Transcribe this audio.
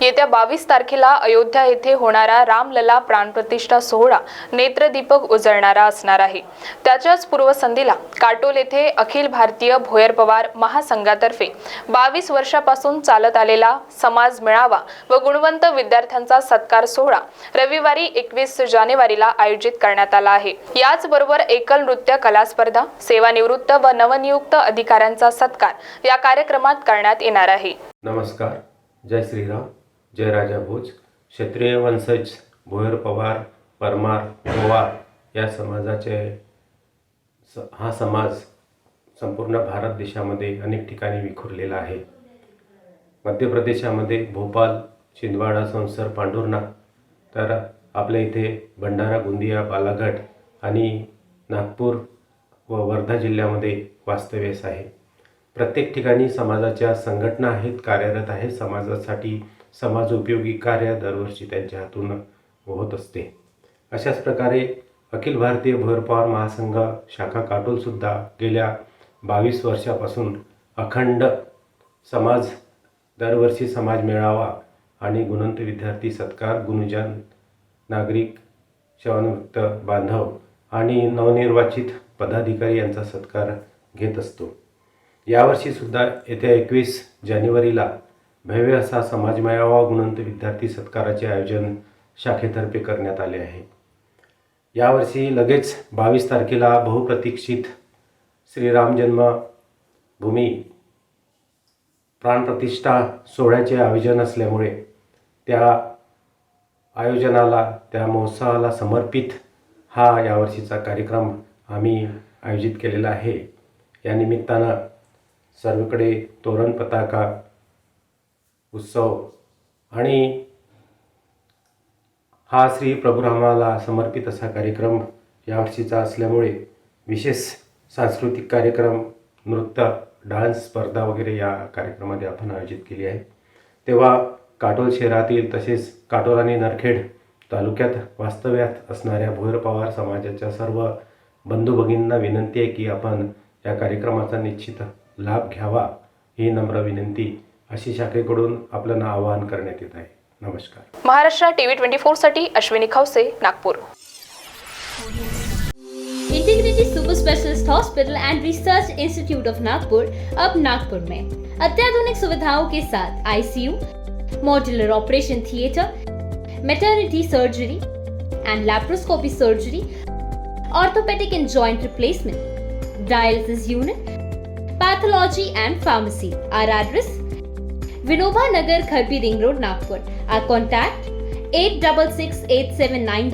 येत्या बावीस तारखेला अयोध्या येथे होणारा रामलला प्राणप्रतिष्ठा सोहळा नेत्रदीपक उजळणारा असणार आहे. त्याच्याच पूर्वसंध्येला काटोल येथे अखिल भारतीय भोयर पवार महासंघातर्फे बावीस वर्षापासून चालत आलेला समाज मेळावा व गुणवंत विद्यार्थ्यांचा सत्कार सोहळा रविवारी एकवीस जानेवारीला आयोजित करण्यात आला आहे. याचबरोबर एकल नृत्य कला स्पर्धा सेवानिवृत्त व नवनियुक्त अधिकाऱ्यांचा सत्कार या कार्यक्रमात करण्यात येणार आहे. नमस्कार. जय श्रीराम जय राजा भोज क्षत्रिय वंशज भोयर पवार परमार पवार या समाजाचे स हा समाज संपूर्ण भारत देशामध्ये अनेक ठिकाणी विखुरलेला आहे. मध्य प्रदेशामध्ये भोपाल छिंदवाडा संसर पांढुर्णा तर आपल्या इथे भंडारा गोंदिया बालाघाट आणि नागपूर व वर्धा जिल्ह्यामध्ये वास्तव्यास आहे. प्रत्येक ठिकाणी समाजाच्या संघटना आहेत कार्यरत आहेत. समाजासाठी समाज उपयोगी कार्य दरवर्षी त्यांच्या हातून होत असते. अशाच प्रकारे अखिल भारतीय भरपावर महासंघ शाखा काटोलसुद्धा गेल्या बावीस वर्षापासून अखंड समाज दरवर्षी समाज मेळावा आणि गुणवंत विद्यार्थी सत्कार गुणजन नागरिक सेवानिवृत्त बांधव आणि नवनिर्वाचित पदाधिकारी यांचा सत्कार घेत असतो. यावर्षीसुद्धा येत्या एकवीस जानेवारीला भव्य असा समाज मेळावा गुणवंत विद्यार्थी सत्काराचे आयोजन शाखेतर्फे करण्यात आले आहे. यावर्षी लगेच बावीस तारखेला बहुप्रतीक्षित श्रीराम जन्मभूमी प्राणप्रतिष्ठा सोहळ्याचे आयोजन असल्यामुळे त्या आयोजनाला त्या महोत्सवाला समर्पित हा यावर्षीचा कार्यक्रम आम्ही आयोजित केलेला आहे. या निमित्तानं सर्वकडे तोरण पताका उत्सव आणि हा श्री प्रभुरामाला समर्पित असा कार्यक्रम यावर्षीचा असल्यामुळे विशेष सांस्कृतिक कार्यक्रम नृत्य डान्स स्पर्धा वगैरे या कार्यक्रमामध्ये आपण आयोजित केली आहे. तेव्हा काटोल शहरातील तसेच काटोल आणि नरखेड तालुक्यात वास्तव्यात असणाऱ्या भोयर पवार समाजाच्या सर्व बंधू भगिनींना विनंती आहे की आपण या कार्यक्रमाचा निश्चित लाभ घ्यावा ही नम्र विनंती अशी शाखेकडून आपल्याला आवाहन करण्यात येत आहे. नमस्कार. Maharashtra TV twenty फोरसाठी Ashwini Khawse Nagpur. Integrated super specialist hospital and research institute of Nagpur अब नागपुर में। अत्याधुनिक सुविधाओं के साथ ICU modular operation theatre maternity surgery and laparoscopy surgery orthopaedic and joint replacement dialysis unit pathology and pharmacy. Our address Vinoba Nagar, Kharbi Ring Road, Nagpur. Our contact 866 879